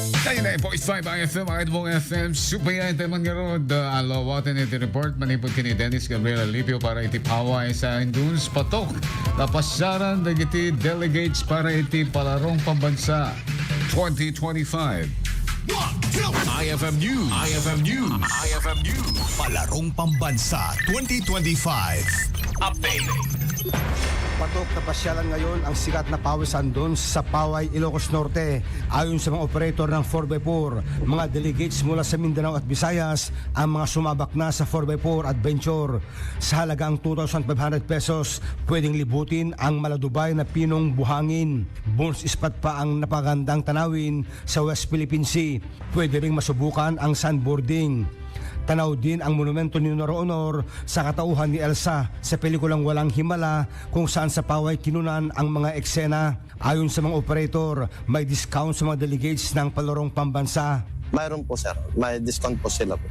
99.5 IFM, Idmong FM, Subayan, Teman Garod, Alawatin iti report, manipod kini Dennis Gabriel Alipio para iti paway sa Induns Patok, Lapasyaran, dagiti delegates para iti palarong pambansa 2025. IFM News. IFM News. IFM News. Palarong Pambansa 2025. Update. Patok na pasyalan ngayon ang sikat na pawisan doon sa Paway, Ilocos Norte. Ayon sa mga operator ng 4x4, mga delegates mula sa Mindanao at Visayas ang mga sumabak na sa 4x4 adventure. Sa halagang 2,500 pesos, pwedeng libutin ang maladubay na pinong buhangin. Bonus spot pa ang napagandang tanawin sa West Philippine Sea. Pwede ring masubukan ang sandboarding. Tanaw din ang monumento ni Honor Honor sa katauhan ni Elsa sa pelikulang Walang Himala kung saan sa paway kinunan ang mga eksena. Ayon sa mga operator, may discount sa mga delegates ng palarong pambansa. Mayroon po sir, may discount po sila po.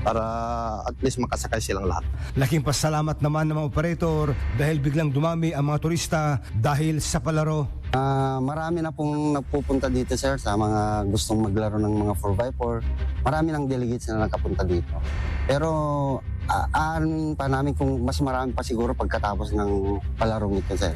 Para at least makasakay silang lahat. Laking pasalamat naman ng mga operator dahil biglang dumami ang mga turista dahil sa palaro. Ah, marami na pong nagpupunta dito sir sa mga gustong maglaro ng mga 4x4. Marami ng delegates na nakapunta dito. Pero ah, aanin pa namin kung mas marami pa siguro pagkatapos ng palarong ito sir.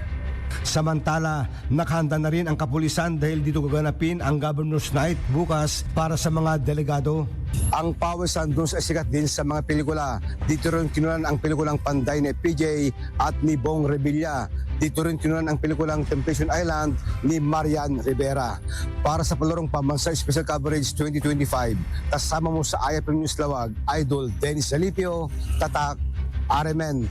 Samantala, nakahanda na rin ang kapulisan dahil dito gaganapin ang Governor's Night bukas para sa mga delegado. Ang pawisan doon sa sikat din sa mga pelikula. Dito rin kinunan ang pelikulang Panday ni PJ at ni Bong Revilla. Dito rin kinunan ang pelikulang Temptation Island ni Marian Rivera. Para sa palarong pambansa Special Coverage 2025, kasama mo sa IFM News Lawag, Idol Dennis Alipio, Tatak, RMN,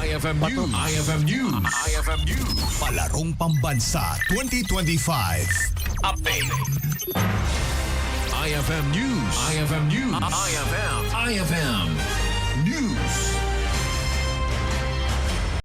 IFM News. IFM News. IFM News. Palarong Pambansa 2025. Update. IFM News. IFM News. IFM. IFM.